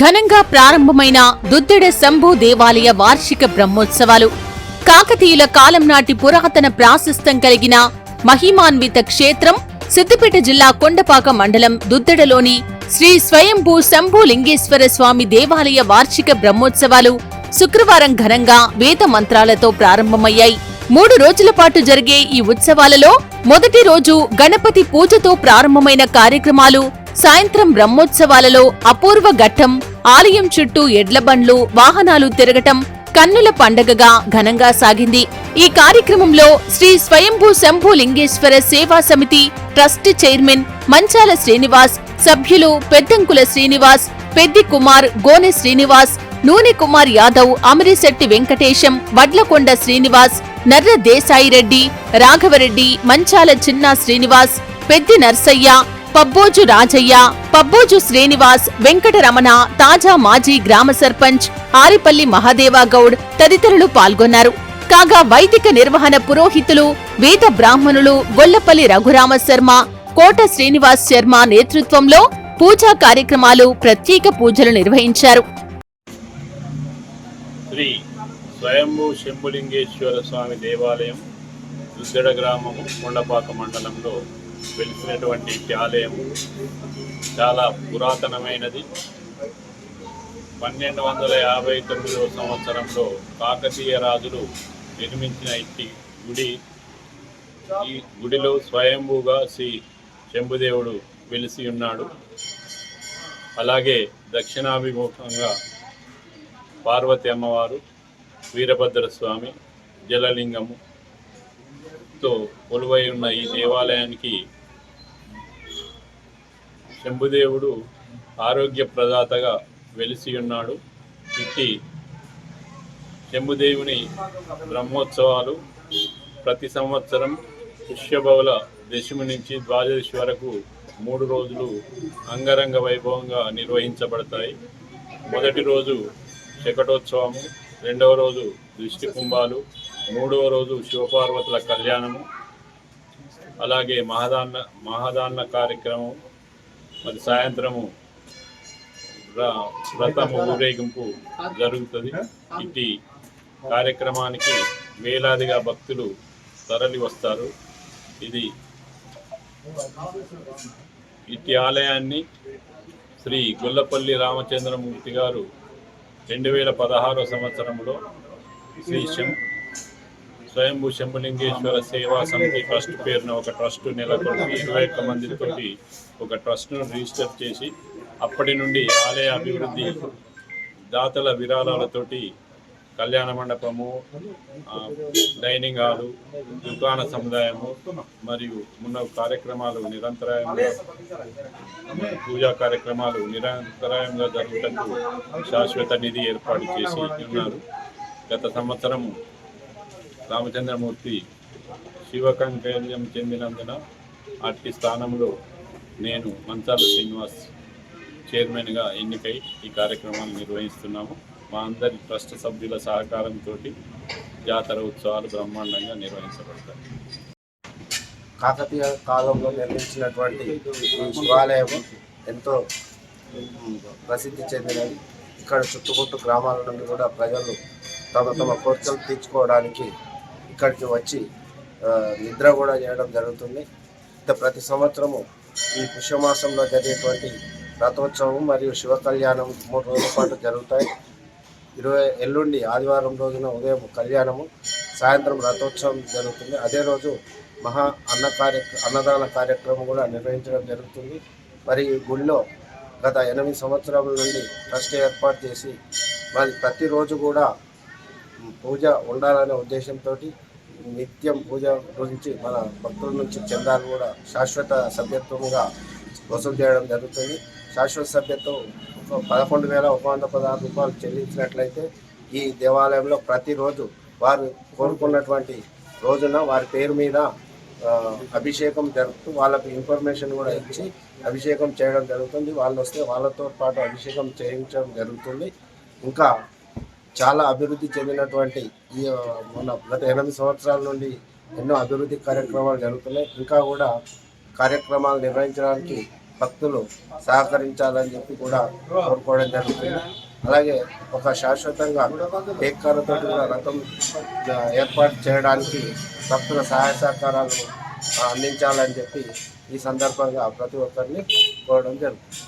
ఘనంగా ప్రారంభమైన దుద్దెడ శంభు దేవాలయ వార్షిక బ్రహ్మోత్సవాలు. కాకతీయుల కాలం నాటి పురాతన ప్రాశస్త్యం కలిగిన మహిమాన్విత క్షేత్రం సిద్దిపేట జిల్లా కొండపాక మండలం దుద్దెడలోని శ్రీ స్వయంభూ శంభూ లింగేశ్వర స్వామి దేవాలయ వార్షిక బ్రహ్మోత్సవాలు శుక్రవారం ఘనంగా వేద మంత్రాలతో ప్రారంభమయ్యాయి. మూడు రోజుల పాటు జరిగే ఈ ఉత్సవాలలో మొదటి రోజు గణపతి పూజతో ప్రారంభమైన కార్యక్రమాలు సాయంత్రం బ్రహ్మోత్సవాలలో అపూర్వ ఘట్టం ఆలయం చుట్టూ ఎడ్లబండ్లు వాహనాలు తిరగటం కన్నుల పండగగా ఘనంగా సాగింది. ఈ కార్యక్రమంలో శ్రీ స్వయంభూ శంభూ లింగేశ్వర సేవా సమితి ట్రస్ట్ చైర్మన్ మంచాల శ్రీనివాస్ సభ్యులు పెద్దంకుల శ్రీనివాస్ పెద్ది కుమార్ గోనె శ్రీనివాస్ నూనె కుమార్ యాదవ్ అమరిశెట్టి వెంకటేశం వడ్లకొండ శ్రీనివాస్ నర్ర దేశాయిరెడ్డి రాఘవరెడ్డి మంచాల చిన్న శ్రీనివాస్ పెద్ది నర్సయ్య పబ్బోజు రాజయ్య పబ్బోజు శ్రీనివాస్ వెంకటరమణ తాజా మాజీ గ్రామ సర్పంచ్ ఆరిపల్లి మహాదేవాగౌడ్ తదితరులు పాల్గొన్నారు. కాగా వైదిక నిర్వహణ పురోహితులు వేద బ్రాహ్మణులు గొల్లపల్లి రఘురామ శర్మ కోట శ్రీనివాస్ శర్మ నేతృత్వంలో పూజా కార్యక్రమాలు ప్రత్యేక పూజలు నిర్వహించారు. శ్రీ స్వయంభూ శంభులింగేశ్వర స్వామి దేవాలయం గ్రామము కొండపాక మండలంలో వెలిసినటువంటి ఈ ఆలయము చాలా పురాతనమైనది. పన్నెండు వందల యాభై తొమ్మిదవ సంవత్సరంలో కాకతీయ రాజులు నిర్మించిన ఇట్టి గుడి ఈ గుడిలో స్వయంభూగా శ్రీ శంభుదేవుడు వెలిసి ఉన్నాడు. అలాగే దక్షిణాభిముఖంగా పార్వతి అమ్మవారు వీరభద్రస్వామి జలలింగము తో కొలువై ఉన్న ఈ దేవాలయానికి శంభుదేవుడు ఆరోగ్య ప్రదాతగా వెలిసి ఉన్నాడు ఇట్టి శంభుదేవుని బ్రహ్మోత్సవాలు ప్రతి సంవత్సరం పుష్యబౌల దశమి నుంచి ద్వాదశి వరకు మూడు రోజులు అంగరంగ వైభవంగా నిర్వహించబడతాయి. మొదటి రోజు శకటోత్సవము రెండవ రోజు దృష్టి కుంభాలు మూడవ రోజు శివపార్వతుల కళ్యాణము అలాగే మహదాన్న మహదాన్న కార్యక్రమం మరి సాయంత్రము ర- వ్రతము ఊరేగింపు జరుగుతుంది. ఇట్టి కార్యక్రమానికి వేలాదిగా భక్తులు తరలి వస్తారు. ఇది ఇట్టి ఆలయాన్ని శ్రీ గొల్లపల్లి రామచంద్రమూర్తి గారు రెండు వేల పదహారో సంవత్సరంలో శ్రీ శం స్వయంభూ శంభులింగేశ్వర సేవా సమితి ట్రస్ట్ పేరున ఒక ట్రస్ట్ నెలకొల్పి ఇరవై ఒక్క మందితోటి ఒక ట్రస్ట్ను రిజిస్టర్ చేసి అప్పటి నుండి ఆలయ అభివృద్ధి దాతల విరాళాలతోటి కళ్యాణ మండపము డైనింగ్ హాలు దుకాణ సముదాయము మరియు మున్న కార్యక్రమాలు నిరంతరాయంగా పూజా కార్యక్రమాలు నిరంతరాయంగా జరుగుటకు శాశ్వత నిధి ఏర్పాటు చేసి ఉన్నారు. గత సంవత్సరం రామచంద్రమూర్తి శివకంకర్యం చెందినందున అట్టి స్థానంలో నేను మంచాల శ్రీనివాస్ చైర్మన్గా ఎన్నికై ఈ కార్యక్రమాన్ని నిర్వహిస్తున్నాము. మా అందరి ట్రస్ట్ సభ్యుల సహకారంతో జాతర ఉత్సవాలు బ్రహ్మాండంగా నిర్వహించబడతాయి. కాకతీయ కాలంలో నిర్మించినటువంటి శివాలయం ఎంతో ప్రసిద్ధి చెందినది. ఇక్కడ చుట్టుముట్టు గ్రామాల నుండి కూడా ప్రజలు తమ తమ కోర్చలు తీర్చుకోవడానికి ఇక్కడికి వచ్చి నిద్ర కూడా చేయడం జరుగుతుంది. ప్రతి సంవత్సరము ఈ పుష్యమాసంలో జరిగేటువంటి రథోత్సవం మరియు శివ కళ్యాణం మూడు రోజుల పాటు జరుగుతాయి. ఇరవై ఎల్లుండి ఆదివారం రోజున ఉదయం కళ్యాణము సాయంత్రం రథోత్సవం జరుగుతుంది. అదే రోజు మహా అన్న కార్య అన్నదాన కార్యక్రమం కూడా నిర్వహించడం జరుగుతుంది. మరి ఈ గుడిలో గత ఎనిమిది సంవత్సరాల నుండి ట్రస్ట్ ఏర్పాటు చేసి మరి ప్రతిరోజు కూడా పూజ ఉండాలనే ఉద్దేశంతో నిత్యం పూజ గురించి మన భక్తుల నుంచి చందాలు కూడా శాశ్వత సభ్యత్వంగా వసూలు చేయడం జరుగుతుంది. శాశ్వత సభ్యత్వం పదకొండు వేల ఒక వంద పదహారు రూపాయలు చెల్లించినట్లయితే ఈ దేవాలయంలో ప్రతిరోజు వారు కోరుకున్నటువంటి రోజున వారి పేరు మీద అభిషేకం జరుపుతూ వాళ్ళకు ఇన్ఫర్మేషన్ కూడా ఇచ్చి అభిషేకం చేయడం జరుగుతుంది. వాళ్ళు వస్తే వాళ్ళతో పాటు అభిషేకం చేయించడం జరుగుతుంది. ఇంకా చాలా అభివృద్ధి చెందినటువంటి ఈ మన గత ఎనిమిది సంవత్సరాల నుండి ఎన్నో అభివృద్ధి కార్యక్రమాలు జరుగుతున్నాయి. ఇంకా కూడా కార్యక్రమాలు నిర్వహించడానికి భక్తులు సహకరించాలని చెప్పి కూడా కోరుకోవడం జరుగుతుంది. అలాగే ఒక శాశ్వతంగా టేక్కర్లతో కూడా రథం ఏర్పాటు చేయడానికి భక్తుల సహాయ సహకారాలు అందించాలని చెప్పి ఈ సందర్భంగా ప్రతి ఒక్కరిని కోరడం జరుగుతుంది.